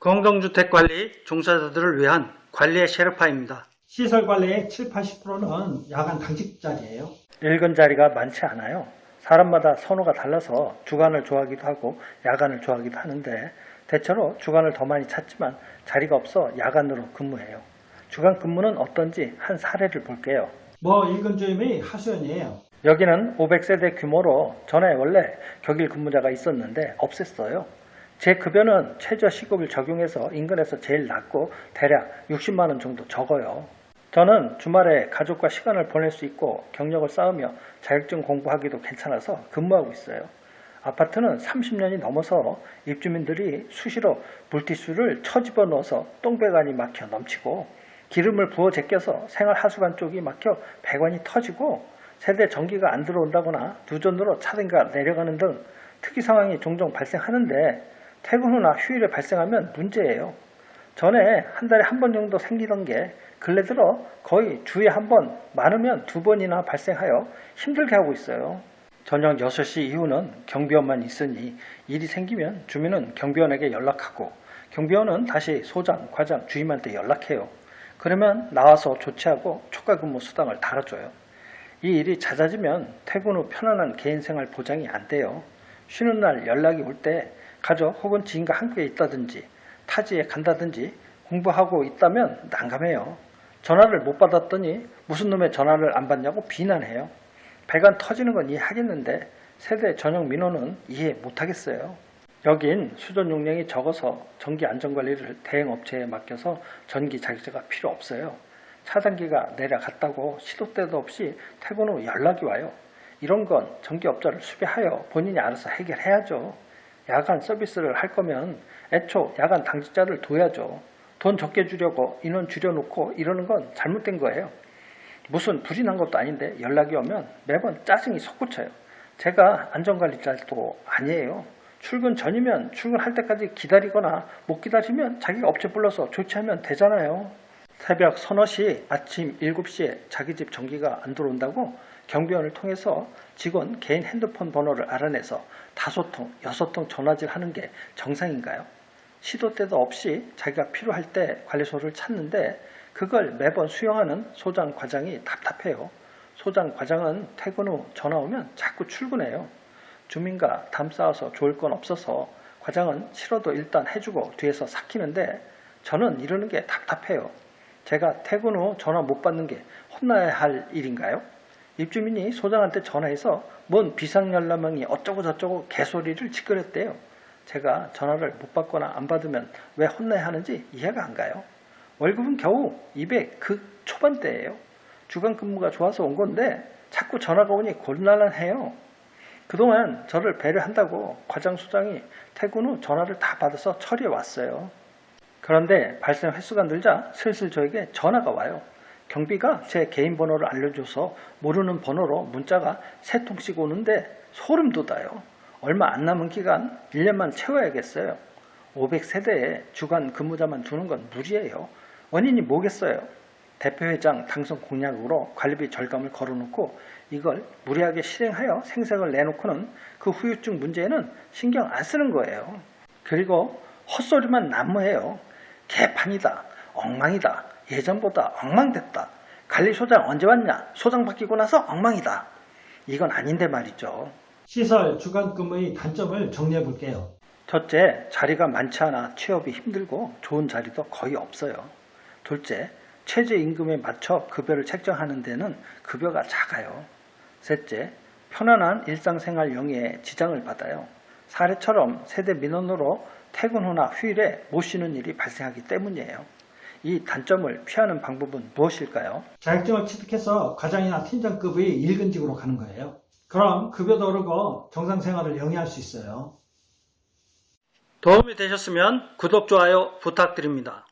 공동주택관리 종사자들을 위한 관리의 셰르파입니다. 시설 관리의 7, 80%는 야간 당직 자리예요. 읽은 자리가 많지 않아요. 사람마다 선호가 달라서 주간을 좋아하기도 하고 야간을 좋아하기도 하는데 대체로 주간을 더 많이 찾지만 자리가 없어 야간으로 근무해요. 주간 근무는 어떤지 한 사례를 볼게요. 뭐 읽은 주임의 하수연이에요. 여기는 500세대 규모로 전에 원래 격일 근무자가 있었는데 없앴어요. 제 급여는 최저 시급을 적용해서 인근에서 제일 낮고 대략 60만 원 정도 적어요. 저는 주말에 가족과 시간을 보낼 수 있고 경력을 쌓으며 자격증 공부하기도 괜찮아서 근무하고 있어요. 아파트는 30년이 넘어서 입주민들이 수시로 물티슈를 처집어 넣어서 똥배관이 막혀 넘치고 기름을 부어 제껴서 생활 하수관 쪽이 막혀 배관이 터지고 세대 전기가 안 들어온다거나 누전으로 차든가 내려가는 등 특이 상황이 종종 발생하는데 퇴근 후나 휴일에 발생하면 문제예요. 전에 한 달에 한 번 정도 생기던 게 근래 들어 거의 주에 한 번, 많으면 두 번이나 발생하여 힘들게 하고 있어요. 저녁 6시 이후는 경비원만 있으니 일이 생기면 주민은 경비원에게 연락하고 경비원은 다시 소장, 과장, 주임한테 연락해요. 그러면 나와서 조치하고 초과 근무 수당을 달아줘요. 이 일이 잦아지면 퇴근 후 편안한 개인 생활 보장이 안 돼요. 쉬는 날 연락이 올 때 가족 혹은 지인과 함께 있다든지 타지에 간다든지 공부하고 있다면 난감해요. 전화를 못 받았더니 무슨 놈의 전화를 안 받냐고 비난해요. 배관 터지는 건 이해하겠는데 세대 전용 민원은 이해 못하겠어요. 여긴 수전 용량이 적어서 전기 안전관리를 대행업체에 맡겨서 전기 자격자가 필요 없어요. 차단기가 내려갔다고 시도 때도 없이 퇴근 후 연락이 와요. 이런 건 전기업자를 수배하여 본인이 알아서 해결해야죠. 야간 서비스를 할 거면 애초 야간 당직자를 둬야죠. 돈 적게 주려고 인원 줄여놓고 이러는 건 잘못된 거예요. 무슨 불이 난 것도 아닌데 연락이 오면 매번 짜증이 솟구쳐요. 제가 안전관리자도 아니에요. 출근 전이면 출근할 때까지 기다리거나 못 기다리면 자기가 업체 불러서 조치하면 되잖아요. 새벽 서너 시 아침 7시에 자기 집 전기가 안 들어온다고 경비원을 통해서 직원 개인 핸드폰 번호를 알아내서 다섯 통, 여섯 통 전화질 하는 게 정상인가요? 시도 때도 없이 자기가 필요할 때 관리소를 찾는데 그걸 매번 수용하는 소장 과장이 답답해요. 소장 과장은 퇴근 후 전화 오면 자꾸 출근해요. 주민과 담 쌓아서 좋을 건 없어서 과장은 싫어도 일단 해주고 뒤에서 삭히는데 저는 이러는 게 답답해요. 제가 퇴근 후 전화 못 받는 게 혼나야 할 일인가요? 입주민이 소장한테 전화해서 뭔 비상연락망이 어쩌고 저쩌고 개소리를 짓거렸대요. 제가 전화를 못 받거나 안 받으면 왜 혼나야 하는지 이해가 안 가요. 월급은 겨우 200 그 초반대예요. 주간 근무가 좋아서 온 건데 자꾸 전화가 오니 곤란해요. 그동안 저를 배려한다고 과장 소장이 퇴근 후 전화를 다 받아서 처리해 왔어요. 그런데 발생 횟수가 늘자 슬슬 저에게 전화가 와요. 경비가 제 개인 번호를 알려줘서 모르는 번호로 문자가 세 통씩 오는데 소름 돋아요. 얼마 안 남은 기간 1년만 채워야겠어요. 500세대에 주간 근무자만 두는 건 무리예요. 원인이 뭐겠어요? 대표회장 당선 공약으로 관리비 절감을 걸어놓고 이걸 무리하게 실행하여 생색을 내놓고는 그 후유증 문제에는 신경 안 쓰는 거예요. 그리고 헛소리만 난무해요. 개판이다. 엉망이다. 예전보다 엉망됐다. 관리소장 언제 왔냐? 소장 바뀌고 나서 엉망이다. 이건 아닌데 말이죠. 시설 주간 근무의 단점을 정리해 볼게요. 첫째, 자리가 많지 않아 취업이 힘들고 좋은 자리도 거의 없어요. 둘째, 최저 임금에 맞춰 급여를 책정하는 데는 급여가 작아요. 셋째, 편안한 일상생활 영위에 지장을 받아요. 사례처럼 세대 민원으로 퇴근 후나 휴일에 못 쉬는 일이 발생하기 때문이에요. 이 단점을 피하는 방법은 무엇일까요? 자격증을 취득해서 과장이나 팀장급의 일근직으로 가는 거예요. 그럼 급여도 오르고 정상 생활을 영위할 수 있어요. 도움이 되셨으면 구독, 좋아요 부탁드립니다.